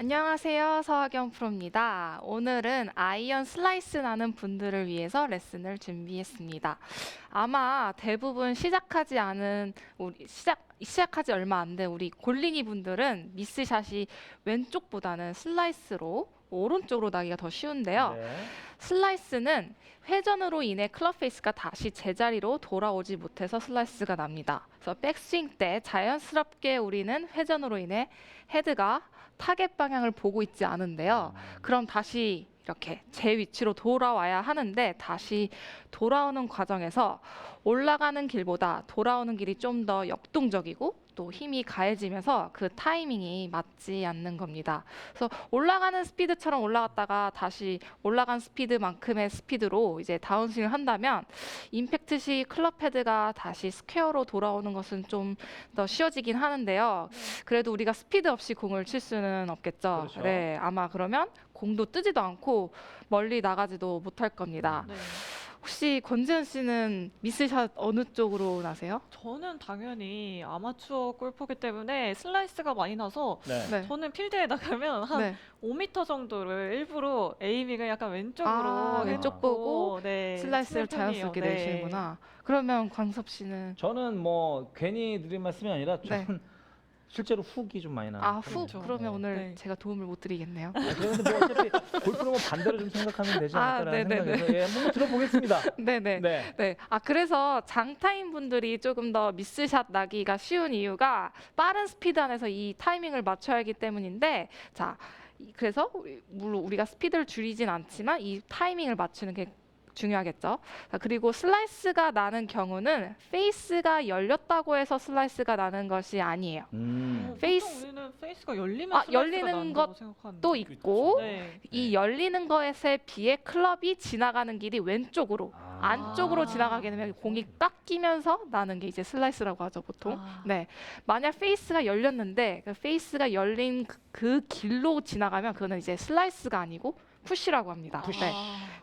안녕하세요. 서하경 프로입니다. 오늘은 아이언 슬라이스 나는 분들을 위해서 레슨을 준비했습니다. 아마 대부분 시작하지 않은 우리 시작 시작하지 얼마 안 된 우리 골린이 분들은 미스샷이 왼쪽보다는 슬라이스로 오른쪽으로 나기가 더 쉬운데요. 네. 슬라이스는 회전으로 인해 클럽 페이스가 다시 제자리로 돌아오지 못해서 슬라이스가 납니다. 그래서 백스윙 때 자연스럽게 우리는 회전으로 인해 헤드가 타겟 방향을 보고 있지 않은데요. 그럼 다시 이렇게 제 위치로 돌아와야 하는데 다시 돌아오는 과정에서 올라가는 길보다 돌아오는 길이 좀 더 역동적이고 또 힘이 가해지면서 그 타이밍이 맞지 않는 겁니다. 그래서 올라가는 스피드처럼 올라갔다가 다시 올라간 스피드만큼의 스피드로 이제 다운스윙을 한다면 임팩트 시 클럽 헤드가 다시 스퀘어로 돌아오는 것은 좀 더 쉬워지긴 하는데요. 그래도 우리가 스피드 없이 공을 칠 수는 없겠죠. 그렇죠. 네, 아마 그러면 공도 뜨지도 않고 멀리 나가지도 못할 겁니다. 네. 혹시 권지현 씨는 미스샷 어느 쪽으로 나세요? 저는 당연히 아마추어 골퍼기 때문에 슬라이스가 많이 나서 네. 네. 저는 필드에 나가면 한 네. 5m 정도를 일부러 에이밍을 약간 왼쪽으로 아, 왼쪽 해놓고, 보고 네, 슬라이스를 치는 편이에요. 자연스럽게 네. 내시는구나. 그러면 광섭 씨는 저는 뭐 괜히 드린 말씀이 아니라 네. 저는 실제로 훅이 좀 많이 나요. 아후 그렇죠. 그러면 네. 오늘 네. 제가 도움을 못 드리겠네요. 아, 그런데 뭐 어차피 골프는 뭐 반대로 좀 생각하면 되지 아, 않을까라는 네네네. 생각에서 예, 한번 들어보겠습니다. 네 네. 네. 네. 아 그래서 장타인 분들이 조금 더 미스샷 나기가 쉬운 이유가 빠른 스피드 안에서 이 타이밍을 맞춰야 하기 때문인데 자 이- 그래서 우리- 물론 우리가 스피드를 줄이진 않지만 이 타이밍을 맞추는 게 중요하겠죠. 자, 그리고 슬라이스가 나는 경우는 페이스가 열렸다고 해서 슬라이스가 나는 것이 아니에요. 어, 음. 보통 페이스- 우리는 페이스가 열리면 아, 슬라이스가 열리는. 또 있고 네. 이 열리는 것에 비해 클럽이 지나가는 길이 왼쪽으로 아. 안쪽으로 아. 지나가게 되면 공이 깎이면서 나는 게 이제 슬라이스라고 하죠 보통. 아. 네, 만약 페이스가 열렸는데 그 페이스가 열린 그, 그 길로 지나가면 그거는 이제 슬라이스가 아니고 푸시라고 합니다. 푸시. 네,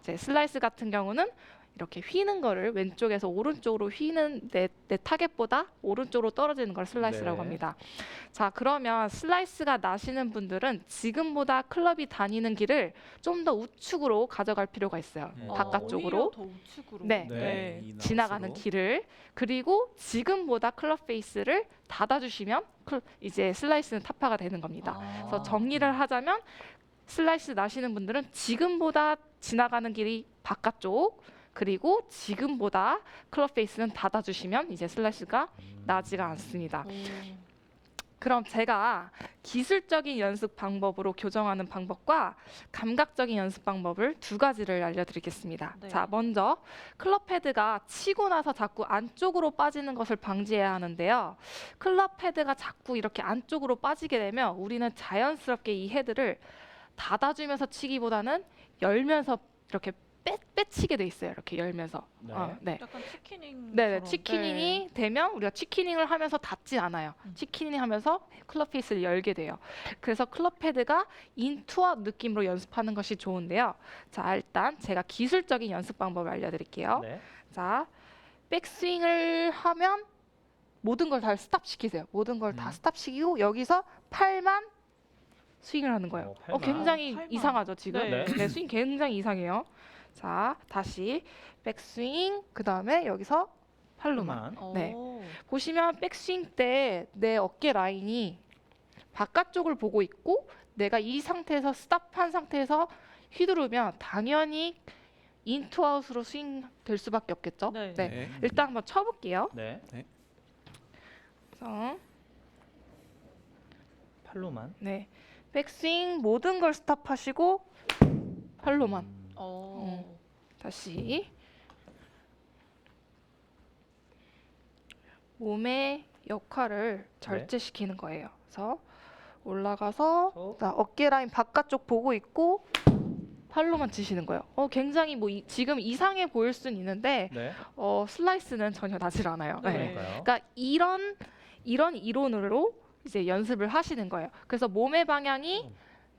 이제 슬라이스 같은 경우는 이렇게 휘는 거를 왼쪽에서 오른쪽으로 휘는 내, 내 타겟보다 오른쪽으로 떨어지는 걸 슬라이스라고 네. 합니다. 자, 그러면 슬라이스가 나시는 분들은 지금보다 클럽이 다니는 길을 좀 더 우측으로 가져갈 필요가 있어요. 음. 어, 바깥쪽으로. 오히려 더 우측으로. 네. 네. 이 지나가는. 길을 그리고 지금보다 클럽 페이스를 닫아주시면 클- 이제 슬라이스는 타파가 되는 겁니다. 아. 그래서 정리를 하자면 슬라이스 나시는 분들은 지금보다 지나가는 길이 바깥쪽 그리고 지금보다 클럽 페이스는 닫아주시면 이제 슬라이스가 나지가 않습니다. 오. 그럼 제가 기술적인 연습 방법으로 교정하는 방법과 감각적인 연습 방법을 두 가지를 알려드리겠습니다. 네. 자, 먼저 클럽 헤드가 치고 나서 자꾸 안쪽으로 빠지는 것을 방지해야 하는데요. 클럽 헤드가 자꾸 이렇게 안쪽으로 빠지게 되면 우리는 자연스럽게 이 헤드를 닫아주면서 치기보다는 열면서 이렇게 빼, 빼치게 돼 있어요. 이렇게 열면서. 네. 어, 네. 약간 치키닝. 네네 치키닝이 되면 우리가 치키닝을 하면서 닫지 않아요. 음. 치키닝 하면서 클럽 페이스를 열게 돼요. 그래서 클럽 헤드가 인투어 느낌으로 연습하는 것이 좋은데요. 자 일단 제가 기술적인 연습 방법을 알려드릴게요. 네. 자 백스윙을 하면 모든 걸 다 스탑 시키세요. 모든 걸 다 음. 스탑 시키고 여기서 팔만 스윙을 하는 거예요. 어, 어, 팔만. 굉장히 팔만. 이상하죠 지금. 네. 네, 스윙 굉장히 이상해요. 자, 다시 백스윙 그 다음에 여기서 팔로만. 팔로만. 네. 오. 보시면 백스윙 때 내 어깨 라인이 바깥쪽을 보고 있고 내가 이 상태에서 스탑한 상태에서 휘두르면 당연히 인투아웃으로 스윙 될 수밖에 없겠죠. 네. 네. 일단 한번 쳐볼게요. 네. 그래서 팔로만. 네, 백스윙 모든 걸 스탑하시고 팔로만. 음. 어. 다시 몸의 역할을 절제시키는 거예요. 그래서 올라가서 저- 자, 어깨 라인 바깥쪽 보고 있고 팔로만 치시는 거예요. 어, 굉장히 뭐 이- 지금 이상해 보일 수는 있는데 네. 어, 슬라이스는 전혀 나질 않아요. 네. 네. 그러니까요. 그러니까 이런 이런 이론으로 이제 연습을 하시는 거예요. 그래서 몸의 방향이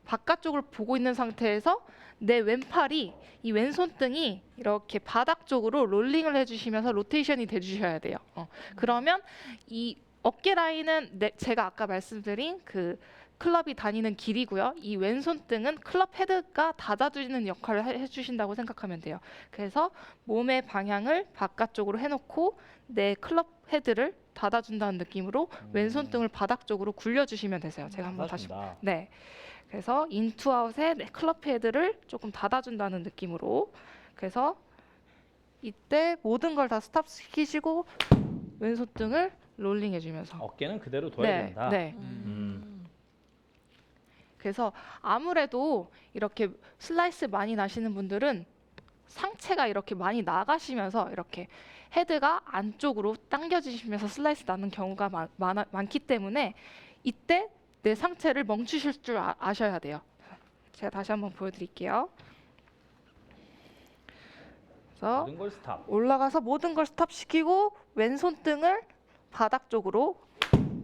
바깥쪽을 보고 있는 상태에서 내 왼팔이 이 왼손등이 이렇게 바닥 쪽으로 롤링을 해주시면서 로테이션이 돼주셔야 돼요. 어. 그러면 이 어깨 라인은 내- 제가 아까 말씀드린 그 클럽이 다니는 길이고요. 이 왼손등은 클럽 헤드가 닫아주는 역할을 해- 해주신다고 생각하면 돼요. 그래서 몸의 방향을 바깥쪽으로 해놓고 내 클럽 헤드를 닫아준다는 느낌으로 음. 왼손등을 바닥 쪽으로 굴려주시면 되세요. 제가 한번 다시 닫아준다. 네. 그래서 인투아웃에 클럽 헤드를 조금 닫아준다는 느낌으로 그래서 이때 모든 걸 다 스탑 시키시고 왼손등을 롤링 해주면서 어깨는 그대로 둬야 네, 된다. 네. 음. 그래서 아무래도 이렇게 슬라이스 많이 나시는 분들은 상체가 이렇게 많이 나가시면서 이렇게 헤드가 안쪽으로 당겨지시면서 슬라이스 나는 경우가 많, 많아, 많기 때문에 이때 내 상체를 멈추실 줄 아, 아셔야 돼요. 제가 다시 한번 보여드릴게요. 그래서 모든 걸 스탑. 올라가서 모든 걸 스탑시키고 왼손 등을 바닥 쪽으로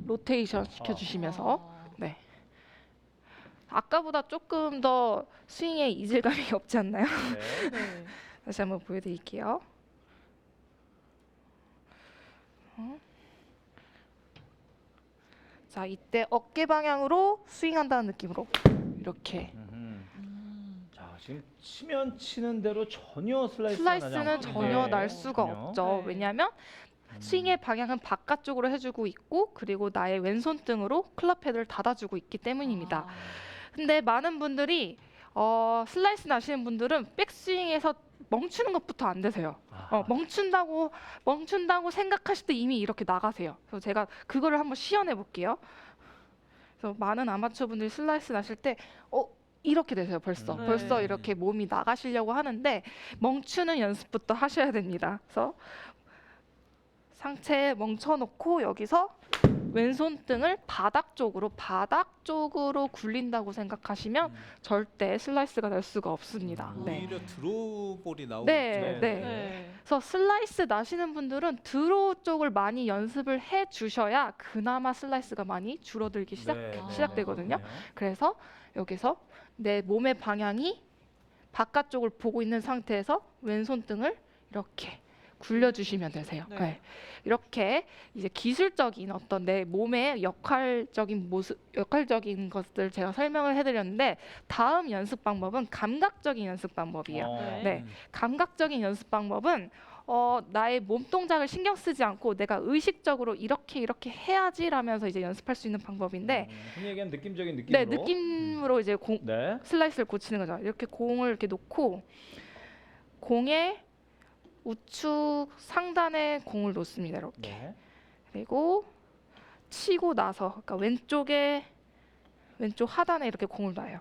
로테이션 시켜주시면서 아. 아까보다 조금 더 스윙에 이질감이 없지 않나요? 네. 네. 다시 한번 보여드릴게요. 어. 자, 이때 어깨 방향으로 스윙한다는 느낌으로 이렇게 음흠. 음. 자 지금 치면 치는 대로 전혀 슬라이스가 나지 슬라이스는 전혀. 날 수가. 없죠. 네. 왜냐하면 음. 스윙의 방향은 바깥쪽으로 해주고 있고 그리고 나의 왼손 등으로 클럽 헤드를 닫아주고 있기 때문입니다. 아. 근데 많은 분들이 어, 슬라이스 나시는 분들은 백스윙에서 멈추는 것부터 안 되세요. 아하. 어, 멈춘다고 멈춘다고 생각하실 때 이미 이렇게 나가세요. 그래서 제가 그거를 한번 시연해 볼게요. 그래서 많은 아마추어 분들이 슬라이스 나실 때 어, 이렇게 되세요. 벌써 음. 벌써 네. 이렇게 몸이 나가시려고 하는데 멈추는 연습부터 하셔야 됩니다. 그래서 상체에 멈춰놓고 여기서 왼손 등을 바닥 쪽으로 바닥 쪽으로 굴린다고 생각하시면 음. 절대 슬라이스가 날 수가 없습니다. 음. 네. 오히려 드로우볼이 나오죠. 네, 네. 네. 네. 그래서 슬라이스 나시는 분들은 드로우 쪽을 많이 연습을 해 주셔야 그나마 슬라이스가 많이 줄어들기 시작. 네, 네, 시작되거든요. 그렇군요. 그래서 여기서 내 몸의 방향이 바깥쪽을 보고 있는 상태에서 왼손 등을 이렇게 굴려주시면 되세요. 네. 네. 이렇게 이제 기술적인 어떤 내 몸의 역할적인 모습, 역할적인 것들 제가 설명을 해드렸는데 다음 연습 방법은 감각적인 연습 방법이에요. 어. 네. 네. 감각적인 연습 방법은 어, 나의 몸 동작을 신경 쓰지 않고 내가 의식적으로 이렇게 이렇게 해야지라면서 이제 연습할 수 있는 방법인데 음, 흔히 얘기하는 느낌적인 느낌으로. 네 느낌으로 이제 공, 네. 슬라이스를 고치는 거죠. 이렇게 공을 이렇게 놓고 공의 우측 상단에 공을 놓습니다. 이렇게 네. 그리고 치고 나서 그러니까 왼쪽에 왼쪽 하단에 이렇게 공을 놔요.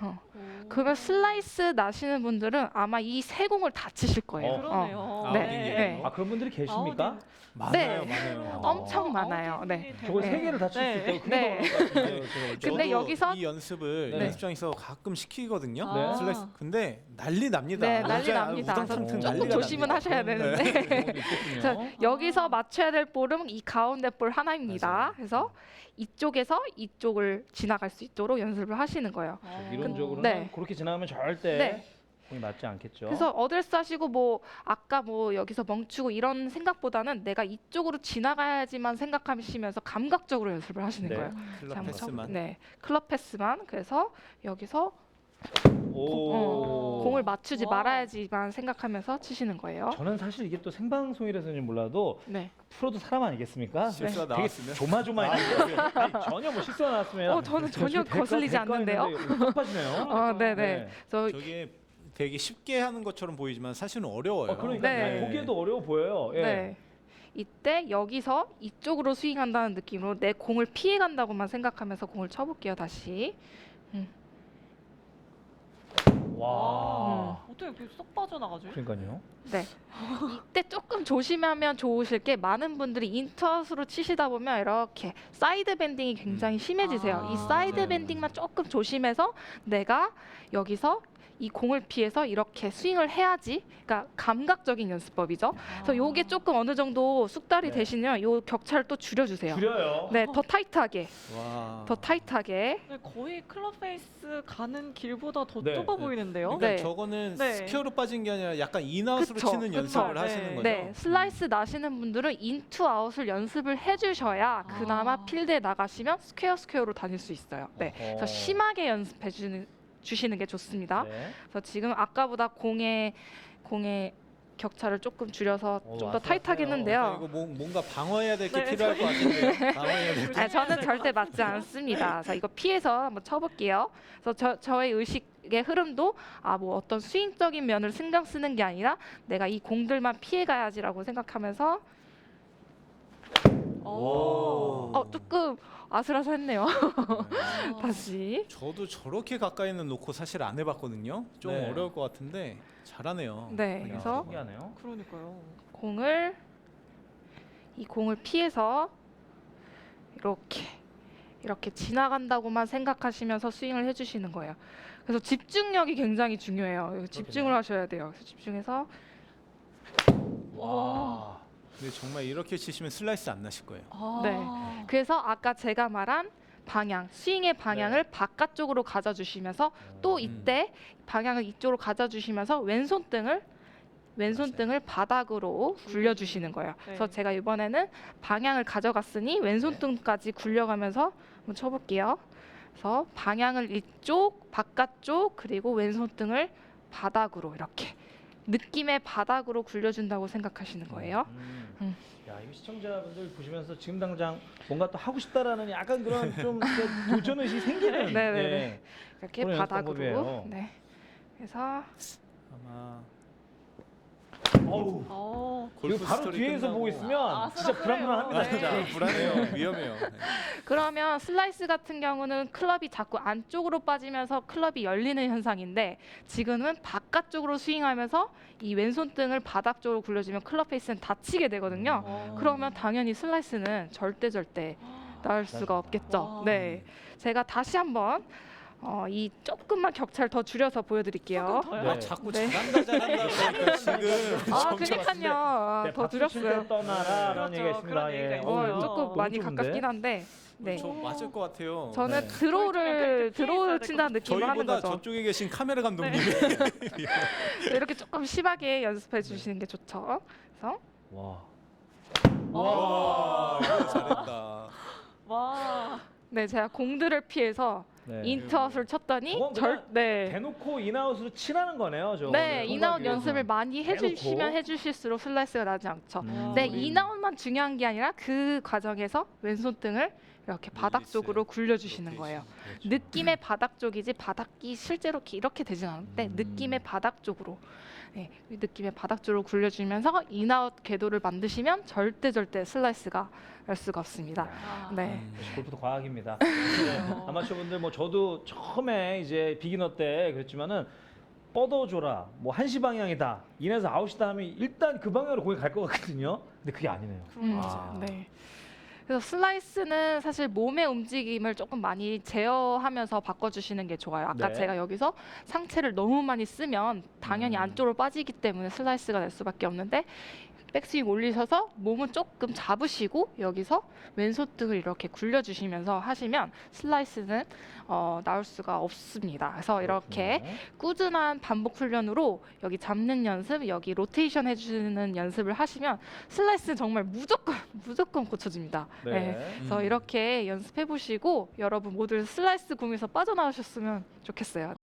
어. 오. 그러면 슬라이스 나시는 분들은 아마 이 세 공을 다 치실 거예요. 어. 그러네요. 아, 네. 네. 네. 아 그런 분들이 계십니까? 많아요, 네. 많아요. 엄청 많아요. 네. 저걸 네. 세 개를 다 칠 수 네. 있다고 그게 네. 더것볼 때. 근데 저도 여기서- 이 연습을 네. 연습장에서 가끔 시키거든요. 네. 슬라이스. 근데 난리 납니다. 네, 난리 진짜 납니다. 우당탕탕 그래서 난리가 조금 조심은 납니다. 하셔야 되는데. 경우도 있겠군요. 자, 여기서 맞춰야 될 볼은 이 가운데 볼 하나입니다. 맞아요. 그래서 이쪽에서 이쪽을 지나갈 수 있도록 연습을 하시는 거예요. 어. 이론적으로는 네. 그렇게 지나가면 절대 네. 공이 맞지 않겠죠. 그래서 어드레스 하시고 뭐 아까 뭐 여기서 멈추고 이런 생각보다는 내가 이쪽으로 지나가야지만 생각하시면서 감각적으로 연습을 하시는 네. 거예요. 클럽 자, 한번 쳐보- 패스만. 네, 클럽 패스만. 그래서 여기서 오. 어, 공을 맞추지 와. 말아야지만 생각하면서 치시는 거예요. 저는 사실 이게 또 생방송이라서는 몰라도 네. 프로도 사람 아니겠습니까? 실수가 되게 나왔으면? 조마조마했는데 아니, 전혀 뭐 실수가 나왔으면 어, 저는 전혀 거슬리지 않는데요. 딱 빠지네요. 어, 네, 네. 네. 그래서 저게 되게 쉽게 하는 것처럼 보이지만 사실은 어려워요. 어, 그러니까 네. 보기에도 어려워 보여요. 예. 네. 이때 여기서 이쪽으로 스윙한다는 느낌으로 내 공을 피해 간다고만 생각하면서 공을 쳐볼게요. 다시. 와. 어떻게 이렇게 쏙 빠져나가지? 그러니까요. 네. 이때 조금 조심하면 좋으실 게 많은 분들이 인터스로 치시다 보면 이렇게 사이드 밴딩이 굉장히 심해지세요. 아. 이 사이드 네. 밴딩만 조금 조심해서 내가 여기서 이 공을 피해서 이렇게 스윙을 해야지. 그러니까 감각적인 연습법이죠. 그래서 요게 조금 어느 정도 숙달이 네. 되시면 요 격차를 또 줄여주세요. 줄여요. 네, 더 타이트하게, 와. 더 타이트하게. 네, 거의 클럽 페이스 가는 길보다 더 네. 좁아 네. 보이는데요. 그러니까 네. 저거는 네. 스퀘어로 빠진 게 아니라 약간 인아웃으로 그쵸, 치는 그쵸. 연습을 네. 하시는 거죠. 네, 슬라이스 나시는 분들은 인투 아웃을 연습을 해주셔야 그나마 아. 필드에 나가시면 스퀘어 스퀘어로 다닐 수 있어요. 네, 어허. 그래서 심하게 연습해 주는 주시는 게 좋습니다. 네. 그래서 지금 아까보다 공의 공의 격차를 조금 줄여서 오, 좀더 아슬아슬해요. 타이트하게 그러니까 했는데요. 이거 뭐, 뭔가 방어해야 될 게 네, 필요할 것 같은데 방어해야 될 게. 아니, 저는 절대 맞지 않습니다. 자, 이거 피해서 한번 쳐볼게요. 그래서 저, 저의 의식의 흐름도 아, 뭐 어떤 스윙적인 면을 신경 쓰는 게 아니라 내가 이 공들만 피해가야지라고 생각하면서 오. 어, 조금 아슬아슬했네요. 아. 다시. 저도 저렇게 가까이는 놓고 사실 안 해봤거든요. 좀 네. 어려울 것 같은데 잘하네요. 네, 야, 그래서 신기하네요. 그러니까요. 공을 이 공을 피해서 이렇게 이렇게 지나간다고만 생각하시면서 스윙을 해주시는 거예요. 그래서 집중력이 굉장히 중요해요. 집중을 그렇겠네요. 하셔야 돼요. 그래서 집중해서 와. 근데 정말 이렇게 치시면 슬라이스 안 나실 거예요. 아. 네. 그래서 아까 제가 말한 방향, 스윙의 방향을 바깥쪽으로 가져주시면서 또 음. 이때 방향을 이쪽으로 가져주시면서 왼손 등을 왼손등을 바닥으로 굴려주시는 거예요. 그래서 네. 제가 이번에는 방향을 가져갔으니 왼손등까지 굴려가면서 한번 쳐볼게요. 그래서 방향을 이쪽, 바깥쪽 그리고 왼손 등을 바닥으로 이렇게 느낌의 바닥으로 굴려준다고 생각하시는 거예요. 음. 음. 야, 이거 시청자분들 보시면서 지금 당장 뭔가 또 하고 싶다라는 약간 그런 좀 이렇게 도전 의식이 생기는 네네네. 예. 이렇게 그런 연습 바닥으로. 방법이에요. 네. 그래서 아마 어우. 어. 이거 바로 뒤에서 끝나고 보고 있으면 아, 진짜. 불안불안합니다. 네. 진짜. 좀 불안해요. 위험해요. 네. 그러면 슬라이스 같은 경우는 클럽이 자꾸 안쪽으로 빠지면서 클럽이 열리는 현상인데 지금은 바깥쪽으로 스윙하면서 이 왼손 등을 바닥 쪽으로 굴려주면 클럽 페이스는 다치게 되거든요. 어. 그러면 당연히 슬라이스는 절대 절대 나올 수가 없겠죠. 와. 네, 제가 다시 한번 어, 이 조금만 격차를 더 줄여서 보여드릴게요. 조금 더요? 네. 아, 자꾸 네. 잘한다 잘한다 그러니까 지금 아, 그니까요. 아, 네, 더 박수 칠때 줄였어요. 떠나라라는 그렇죠. 얘기가 있습니다. 그런 얘기가 예. 있어요. 어, 조금 많이 좋은데? 가깝긴 한데, 네. 저 맞을 것 같아요. 저는 네. 드로우를 저희 드로우 친다는 느낌으로 하는 저희보다 거죠. 저쪽에 계신 카메라 감독님이 네, 이렇게 조금 심하게 연습해 주시는 게 좋죠. 그래서 와. 와 이거 잘했다. 와. 네, 제가 공들을 피해서 네. 인트아웃을 쳤더니 저건 절 그냥 네. 대놓고 인아웃으로 치라는 거네요, 저. 네, 인아웃 연습을 많이 대놓고. 해주시면 해주실수록 슬라이스가 나지 않죠. 음. 네, 인아웃만 중요한 게 아니라 그 과정에서 왼손 등을 이렇게 바닥 릴리스, 쪽으로 굴려주시는. 거예요. 그렇죠. 느낌의 바닥 쪽이지 바닥이 실제로 이렇게- 이렇게 되진 않는데 음. 느낌의 바닥 쪽으로 네, 이 느낌의 바닥 쪽으로 굴려주면서 인아웃 궤도를 만드시면 절대 절대 슬라이스가 날 수가 없습니다. 아. 네. 음. 역시 골프도 과학입니다. 네. 아마추어 분들 뭐 저도 처음에 이제 비기너 때 그랬지만은 뻗어줘라 뭐 한시 방향이다 인해서 아웃이다 하면 일단 그 방향으로 공이 갈 것 같거든요. 근데 그게 아니네요. 음, 아. 네. 그래서 슬라이스는 사실 몸의 움직임을 조금 많이 제어하면서 바꿔주시는 게 좋아요. 아까 네. 제가 여기서 상체를 너무 많이 쓰면 당연히 음. 안쪽으로 빠지기 때문에 슬라이스가 날 수밖에 없는데 백스윙 올리셔서 몸은 조금 잡으시고 여기서 왼손등을 이렇게 굴려주시면서 하시면 슬라이스는 어, 나올 수가 없습니다. 그래서 이렇게. 꾸준한 반복 훈련으로 여기 잡는 연습, 여기 로테이션 해주는 연습을 하시면 슬라이스는 정말 무조건 무조건 고쳐집니다. 네. 네. 그래서 음. 이렇게 연습해 보시고 여러분 모두 슬라이스 공에서 빠져나오셨으면 좋겠어요.